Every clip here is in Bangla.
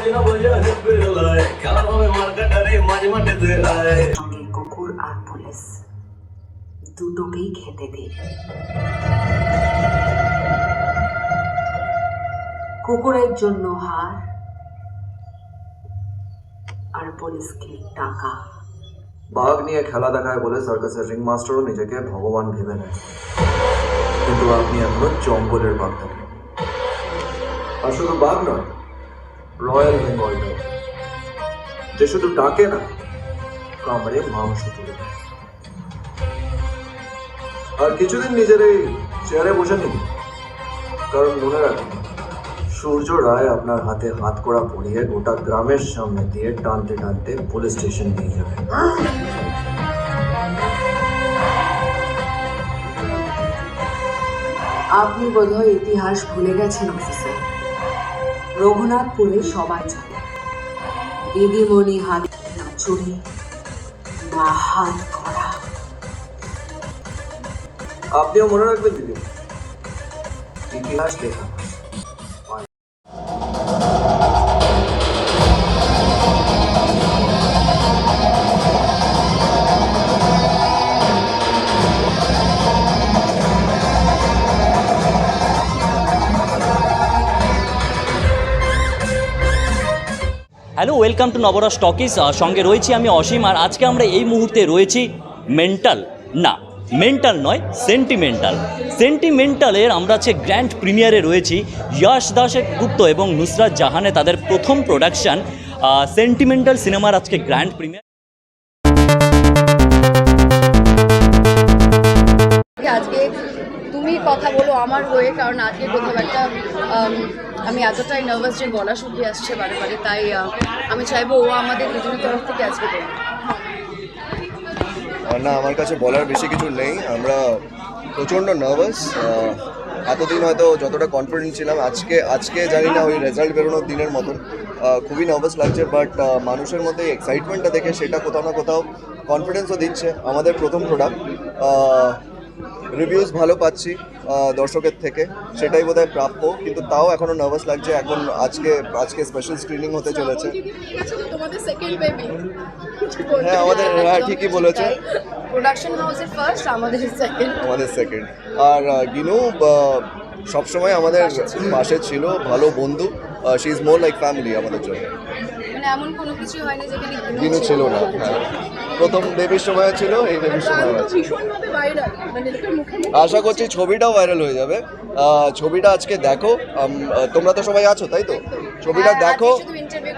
বাজনা খেলা হবে মার্কেটারে মাঝে মাঠে আয় সঙ্গে কুকুর আর পুলিশ দুটোকেই খেতে দিই কুকুরের জন্য হার আর পুলিশকে টাকা। বাঘ নিয়ে খেলা দেখায় বলে সার্কাসের রিং মাস্টারও নিজেকে ভগবান ভেবে নেয়। কিন্তু আপনি এখনও জঙ্গলের বাঘ থাকেন আর শুধু বাঘ নয় রয়্যাল বেঙ্গল টাইগার যে শুধু ডাকে না, কামড়ে মাংস তুলে আর কিছুদিন নিজের এই চেয়ারে বসে নিন। কারণ মনে রাখুন, সূর্য রায় আপনার হাতে হাত করা পড়িয়ে গোটা গ্রামের সামনে দিয়ে টানতে টানতে পুলিশ স্টেশন নিয়ে যাবে। আপনি বোধহয় ইতিহাস ভুলে গেছেন, অফিসার। রঘুনাথপুরে সবাই জানে দিদিমণি হাত না চুরি হাত করা। আপনিও মনে রাখবেন দিদি, ইতিহাস লেখা। Hello welcome to Navarasa talkies সঙ্গে রয়েছি আমি অসীম, আর আজকে আমরা এই মুহূর্তে রয়েছি মেন্টাল না মেন্টাল নয় সেন্টিমেন্টাল সেন্টিমেন্টালের আমরা হচ্ছে গ্র্যান্ড প্রিমিয়ারে রয়েছি। ইয়াশ দাসের গুপ্ত এবং নুসরাত জাহানে তাদের প্রথম প্রোডাকশান সেন্টিমেন্টাল সিনেমার আজকে গ্র্যান্ড প্রিমিয়ার আজকে তুমি কথা বলো আমার হয়ে, কারণ আজকে কোথাও একটা আম, এতটাই নার্ভাস যে গলা শুকিয়ে আসছে বারে বারে তাই আমি চাইব ও আমাদের দুজনের তরফ থেকে আজকে বলবে না আমার কাছে বলার বেশি কিছু নেই। আমরা প্রচণ্ড নার্ভাস এতদিন হয়তো যতটা কনফিডেন্ট ছিলাম আজকে আজকে জানি না ওই রেজাল্ট বেরোনোর দিনের মতন খুবই নার্ভাস লাগছে বাট মানুষের মধ্যে এক্সাইটমেন্টটা দেখে সেটা কোথাও না কোথাও কনফিডেন্সও দিচ্ছে আমাদের প্রথম প্রোডাক্ট রিভিউজ ভালো পাচ্ছি দর্শকের থেকে। সেটাই বোধহয় প্রাপ্য কিন্তু তাও এখনও নার্ভাস লাগছে। এখন আজকে আজকে স্পেশাল স্ক্রিনিং হতে চলেছে। হ্যাঁ, আমাদের- হ্যাঁ, ঠিকই বলেছ। প্রোডাকশন হাউসের ফার্স্ট আমাদের সেকেন্ড আমাদের সেকেন্ড আর গিনু সবসময় আমাদের পাশে ছিল। ভালো বন্ধু। She is more like family আমাদের জন্য। এমন কোনো কিছু হয়নি যেখানে দিনও ছিল না। প্রথম দেবীর সময় ছিল এই দেবীর সময় মানে আশা করছি ছবিটাও ভাইরাল হয়ে যাবে। আহ, ছবিটা আজকে দেখো। তোমরা তো সবাই আছো তাই তো? ছবিটা দেখো।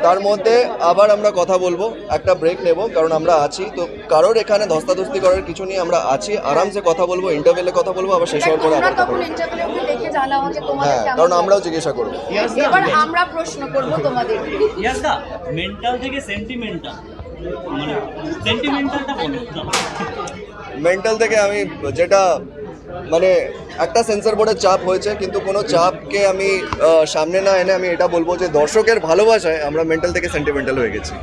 তার মধ্যে আবার আমরা কথা বলব একটা ব্রেক নেব কারণ আমরা আছি। তো কারোর এখানে ধস্তাধস্তি করার কিছু নিয়ে আমরা আছি। আরামসে কথা বলব ইন্টারভেলে কথা বলব আবার শেষ হওয়ার পরে আবার কথা বলব। হ্যাঁ কারণ আমরাও জিজ্ঞাসা করব। এবার আমরা প্রশ্ন করব তোমাদের। মেন্টাল থেকে সেন্টিমেন্টাল মানে সেন্টিমেন্টালটা বলো। মেন্টাল থেকে আমি যেটা মানে একটা সেন্সর বোর্ডের চাপ হয়েছে, কিন্তু কোনো চাপকে আমি সামনে না এনে আমি এটা বলব যে দর্শকের ভালোবাসায় আমরা মেন্টাল থেকে সেন্টিমেন্টাল হয়ে গেছি।